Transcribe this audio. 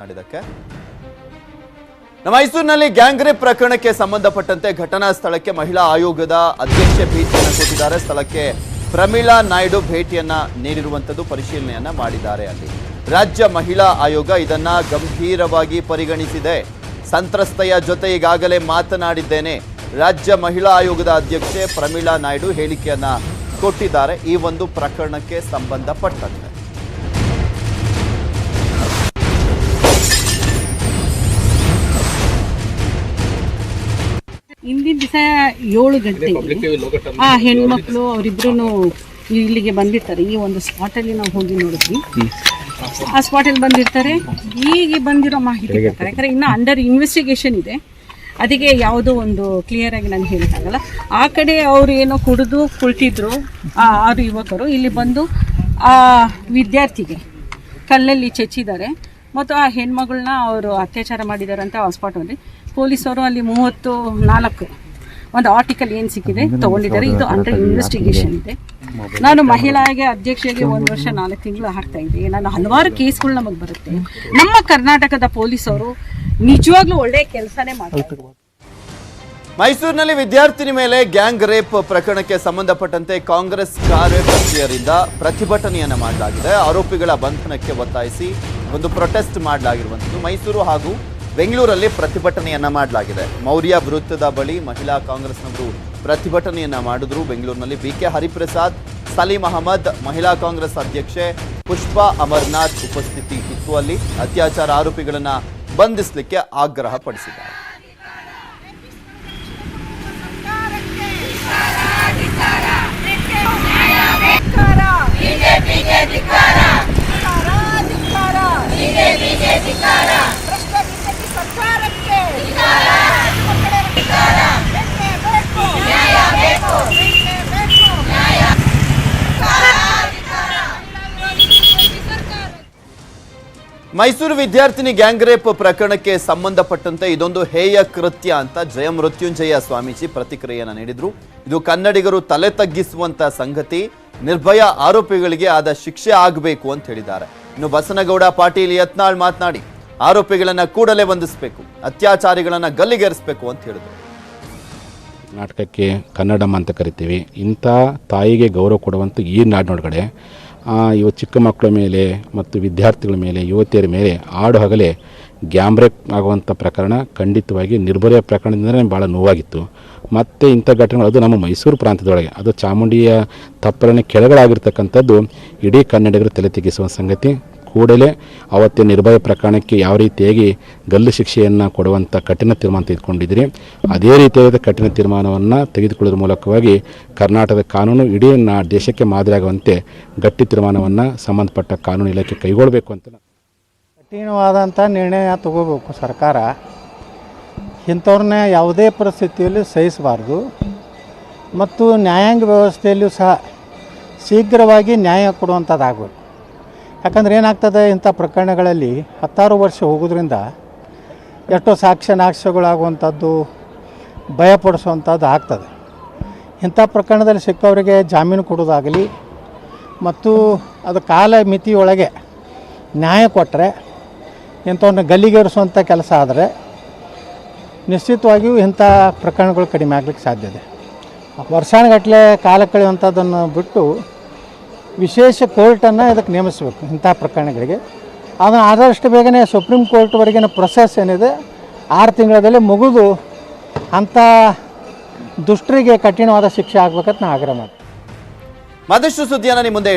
ಮಾಡಿದಕ್ಕೆ ಮೈಸೂರಿನಲ್ಲಿ ಗ್ಯಾಂಗ್ರೇಪ್ ಪ್ರಕರಣಕ್ಕೆ ಸಂಬಂಧಪಟ್ಟಂತೆ ಘಟನಾ ಸ್ಥಳಕ್ಕೆ ಮಹಿಳಾ ಆಯೋಗದ ಅಧ್ಯಕ್ಷೆ ಭೇಟಿಯನ್ನು ಕೊಟ್ಟಿದ್ದಾರೆ. ಸ್ಥಳಕ್ಕೆ ಪ್ರಮೀಳಾ ನಾಯ್ಡು ಭೇಟಿಯನ್ನ ನೀಡಿರುವಂತದ್ದು ಪರಿಶೀಲನೆಯನ್ನ ಮಾಡಿದ್ದಾರೆ ಅಲ್ಲಿ. ರಾಜ್ಯ ಮಹಿಳಾ ಆಯೋಗ ಇದನ್ನ ಗಂಭೀರವಾಗಿ ಪರಿಗಣಿಸಿದೆ. ಸಂತ್ರಸ್ತೆಯ ಜೊತೆ ಈಗಾಗಲೇ ಮಾತನಾಡಿದ್ದೇನೆ. ರಾಜ್ಯ ಮಹಿಳಾ ಆಯೋಗದ ಅಧ್ಯಕ್ಷೆ ಪ್ರಮೀಳಾ ನಾಯ್ಡು ಹೇಳಿಕೆಯನ್ನ ಕೊಟ್ಟಿದ್ದಾರೆ. ಈ ಒಂದು ಪ್ರಕರಣಕ್ಕೆ ಸಂಬಂಧಪಟ್ಟಂತೆ. ಹಿಂದಿನ ದಿವಸ ಏಳು ಗಂಟೆಗೆ ಆ ಹೆಣ್ಮಕ್ಳು ಅವರಿಬ್ರು ಇಲ್ಲಿಗೆ ಬಂದಿರ್ತಾರೆ. ಈ ಒಂದು ಸ್ಪಾಟಲ್ಲಿ ನಾವು ಹೋಗಿ ನೋಡಿದ್ವಿ. ಆ ಸ್ಪಾಟಲ್ಲಿ ಬಂದಿರ್ತಾರೆ. ಈಗ ಬಂದಿರೋ ಮಾಹಿತಿ ಕೊಡ್ತಾರೆ ಯಾಕಂದ್ರೆ ಇನ್ನು ಅಂಡರ್ ಇನ್ವೆಸ್ಟಿಗೇಷನ್ ಇದೆ. ಅದಕ್ಕೆ ಯಾವುದೋ ಒಂದು ಕ್ಲಿಯರ್ ಆಗಿ ನಾನು ಹೇಳಕ್ಕಾಗಲ್ಲ ಆ ಕಡೆ ಅವರು ಏನೋ ಕುಡಿದು ಕುಳಿತಿದ್ರು ಆ ಆರು ಯುವಕರು. ಇಲ್ಲಿ ಬಂದು ಆ ವಿದ್ಯಾರ್ಥಿಗೆ ಕಲ್ಲಲ್ಲಿ ಚೆಚ್ಚಿದ್ದಾರೆ. ಮತ್ತು ಆ ಹೆಣ್ಮಗಳನ್ನ ಅವರು ಅತ್ಯಾಚಾರ ಮಾಡಿದ್ದಾರೆ ಅಂತ ಹಾಸ್ಪಾಟಲ್ಲಿ ಪೊಲೀಸರು ಅಲ್ಲಿ ಮೂವತ್ತು ನಾಲ್ಕು ಒಂದು ಆರ್ಟಿಕಲ್ ಏನು ಸಿಕ್ಕಿದೆ ತಗೊಂಡಿದ್ದಾರೆ. ಇದು ಅಂಡರ್ ಇನ್ವೆಸ್ಟಿಗೇಷನ್ ಇದೆ. ನಾನು ಮಹಿಳೆಗೆ ಅಧ್ಯಕ್ಷೆಗೆ ಒಂದು ವರ್ಷ ನಾಲ್ಕು ತಿಂಗಳು ಆಗ್ತಾ ಇದೆ ನಾನು ಹಲವಾರು ಕೇಸ್ಗಳು ನಮಗೆ ಬರುತ್ತೆ. ನಮ್ಮ ಕರ್ನಾಟಕದ ಪೊಲೀಸರು ನಿಜವಾಗ್ಲೂ ಒಳ್ಳೆ ಕೆಲಸನೇ ಮಾಡ್ತಾರೆ. ಮೈಸೂರಿನಲ್ಲಿ ವಿದ್ಯಾರ್ಥಿನಿ ಮೇಲೆ ಗ್ಯಾಂಗ್ ರೇಪ್ ಪ್ರಕರಣಕ್ಕೆ ಸಂಬಂಧಪಟ್ಟಂತೆ ಕಾಂಗ್ರೆಸ್ ಕಾರ್ಯಕರ್ತೆಯರಿಂದ ಪ್ರತಿಭಟನೆಯನ್ನು ಮಾಡಲಾಗಿದೆ. ಆರೋಪಿಗಳ ಬಂಧನಕ್ಕೆ ಒತ್ತಾಯಿಸಿ ಒಂದು ಪ್ರೊಟೆಸ್ಟ್ ಮಾಡಲಾಗಿರುವಂಥದ್ದು ಮೈಸೂರು ಹಾಗೂ ಬೆಂಗಳೂರಲ್ಲಿ ಪ್ರತಿಭಟನೆಯನ್ನ ಮಾಡಲಾಗಿದೆ. ಮೌರ್ಯ ವೃತ್ತದ ಬಳಿ ಮಹಿಳಾ ಕಾಂಗ್ರೆಸ್ನವರು ಪ್ರತಿಭಟನೆಯನ್ನ ಮಾಡಿದ್ರು. ಬೆಂಗಳೂರಿನಲ್ಲಿ ಬಿ ಕೆ ಹರಿಪ್ರಸಾದ್, ಸಲೀಂ ಅಹಮದ್, ಮಹಿಳಾ ಕಾಂಗ್ರೆಸ್ ಅಧ್ಯಕ್ಷೆ ಪುಷ್ಪಾ ಅಮರ್ನಾಥ್ ಉಪಸ್ಥಿತಿ ಇತ್ತು. ಅಲ್ಲಿ ಅತ್ಯಾಚಾರ ಆರೋಪಿಗಳನ್ನು ಬಂಧಿಸಲಿಕ್ಕೆ ಆಗ್ರಹ ಪಡಿಸಿದ್ದಾರೆ ಮೈಸೂರು ವಿದ್ಯಾರ್ಥಿನಿ ಗ್ಯಾಂಗ್ ರೇಪ್ ಪ್ರಕರಣಕ್ಕೆ ಸಂಬಂಧಪಟ್ಟಂತೆ ಇದೊಂದು ಹೇಯ ಕೃತ್ಯ ಅಂತ ಜಯಮೃತ್ಯುಂಜಯ ಸ್ವಾಮೀಜಿ ಪ್ರತಿಕ್ರಿಯೆಯನ್ನು ನೀಡಿದ್ರು. ಇದು ಕನ್ನಡಿಗರು ತಲೆ ತಗ್ಗಿಸುವಂತ ಸಂಗತಿ. ನಿರ್ಭಯ ಆರೋಪಿಗಳಿಗೆ ಆದ ಶಿಕ್ಷೆ ಆಗಬೇಕು ಅಂತ ಹೇಳಿದ್ದಾರೆ. ಇನ್ನು ಬಸನಗೌಡ, ಪಾಟೀಲ್, ಯತ್ನಾಳ್ ಮಾತನಾಡಿ, ಆರೋಪಿಗಳನ್ನ ಕೂಡಲೇ ಬಂಧಿಸಬೇಕು, ಅತ್ಯಾಚಾರಿಗಳನ್ನ ಗಲ್ಲಿಗೇರಿಸಬೇಕು ಅಂತ ಹೇಳಿದ್ರು. ನಾಟಕಕ್ಕೆ ಕನ್ನಡಮ್ಮ ಅಂತ ಕರಿತೀವಿ. ಇಂಥ ತಾಯಿಗೆ ಗೌರವ ಕೊಡುವಂಥ ಈ ನಾಡಿನೊಳಗಡೆ ಇವು ಚಿಕ್ಕ ಮಕ್ಕಳ ಮೇಲೆ ಮತ್ತು ವಿದ್ಯಾರ್ಥಿಗಳ ಮೇಲೆ, ಯುವತಿಯರ ಮೇಲೆ ಆಡು ಹಗಲೇ ಗ್ಯಾಮ್ರೇಕ್ ಆಗುವಂಥ ಪ್ರಕರಣ ಖಂಡಿತವಾಗಿ ನಿರ್ಭಯ ಪ್ರಕರಣದಿಂದಲೇ ಭಾಳ ನೋವಾಗಿತ್ತು. ಮತ್ತು ಇಂಥ ಘಟನೆಗಳು, ಅದು ನಮ್ಮ ಮೈಸೂರು ಪ್ರಾಂತ್ಯದೊಳಗೆ, ಅದು ಚಾಮುಂಡಿಯ ತಪ್ಪಲನೆ ಕೆಳಗಳಾಗಿರ್ತಕ್ಕಂಥದ್ದು ಇಡೀ ಕನ್ನಡಿಗರು ತಲೆ ತೆಗೆಸುವ ಸಂಗತಿ. ಕೂಡಲೇ ಅವತ್ತಿನ ನಿರ್ಭಯ ಪ್ರಕರಣಕ್ಕೆ ಯಾವ ರೀತಿಯಾಗಿ ಗಲ್ಲು ಶಿಕ್ಷೆಯನ್ನು ಕೊಡುವಂಥ ಕಠಿಣ ತೀರ್ಮಾನ ತೆಗೆದುಕೊಂಡಿದ್ದೀರಿ. ಅದೇ ರೀತಿಯಾದ ಕಠಿಣ ತೀರ್ಮಾನವನ್ನು ತೆಗೆದುಕೊಳ್ಳೋದ್ರ ಮೂಲಕವಾಗಿ ಕರ್ನಾಟಕದ ಕಾನೂನು ಇಡೀ ನಾ ದೇಶಕ್ಕೆ ಮಾದರಿಯಾಗುವಂತೆ ಗಟ್ಟಿ ತೀರ್ಮಾನವನ್ನು ಸಂಬಂಧಪಟ್ಟ ಕಾನೂನು ಇಲಾಖೆ ಕೈಗೊಳ್ಳಬೇಕು ಅಂತ ಕಠಿಣವಾದಂಥ ನಿರ್ಣಯ ತಗೋಬೇಕು ಸರ್ಕಾರ. ಇಂಥವ್ರನ್ನ ಯಾವುದೇ ಪರಿಸ್ಥಿತಿಯಲ್ಲಿ ಸಹಿಸಬಾರ್ದು. ಮತ್ತು ನ್ಯಾಯಾಂಗ ವ್ಯವಸ್ಥೆಯಲ್ಲೂ ಸಹ ಶೀಘ್ರವಾಗಿ ನ್ಯಾಯ ಕೊಡುವಂಥದ್ದಾಗಬೇಕು ಯಾಕಂದ್ರೆ ಏನಾಗ್ತದೆ, ಇಂಥ ಪ್ರಕರಣಗಳಲ್ಲಿ ಹತ್ತಾರು ವರ್ಷ ಹೋಗೋದ್ರಿಂದ ಎಷ್ಟೋ ಸಾಕ್ಷ್ಯ ನಾಕ್ಷ್ಯಗಳಾಗುವಂಥದ್ದು ಭಯಪಡಿಸುವಂಥದ್ದು ಆಗ್ತದೆ. ಇಂಥ ಪ್ರಕರಣದಲ್ಲಿ ಸಿಕ್ಕವರಿಗೆ ಜಾಮೀನು ಕೊಡೋದಾಗಲಿ ಮತ್ತು ಅದು ಕಾಲ ಮಿತಿಯೊಳಗೆ ನ್ಯಾಯ ಕೊಟ್ಟರೆ ಇಂಥವನ್ನ ಗಲ್ಲಿಗೇರಿಸುವಂಥ ಕೆಲಸ ಆದರೆ ನಿಶ್ಚಿತವಾಗಿಯೂ ಇಂಥ ಪ್ರಕರಣಗಳು ಕಡಿಮೆ ಆಗಲಿಕ್ಕೆ ಇದೆ. ವರ್ಷಾನುಗಟ್ಟಲೆ ಕಾಲ ಕಳೆಯುವಂಥದ್ದನ್ನು ಬಿಟ್ಟು ವಿಶೇಷ ಕೋರ್ಟನ್ನು ಇದಕ್ಕೆ ನೇಮಿಸಬೇಕು ಇಂಥ ಪ್ರಕರಣಗಳಿಗೆ. ಅದನ್ನು ಆದಷ್ಟು ಬೇಗನೆ ಸುಪ್ರೀಂ ಕೋರ್ಟ್ವರೆಗಿನ ಪ್ರೊಸೆಸ್ ಏನಿದೆ, ಆರು ತಿಂಗಳಲ್ಲಿ ಮುಗಿದು ಅಂಥ ದುಷ್ಟರಿಗೆ ಕಠಿಣವಾದ ಶಿಕ್ಷೆ ಆಗ್ಬೇಕಂತ ನಾನು ಆಗ್ರಹ ಮಾಡ್ತೀನಿ. ಮತ್ತಷ್ಟು ಸುದ್ದಿಯನ್ನು ನಿಮ್ಮ ಮುಂದೆ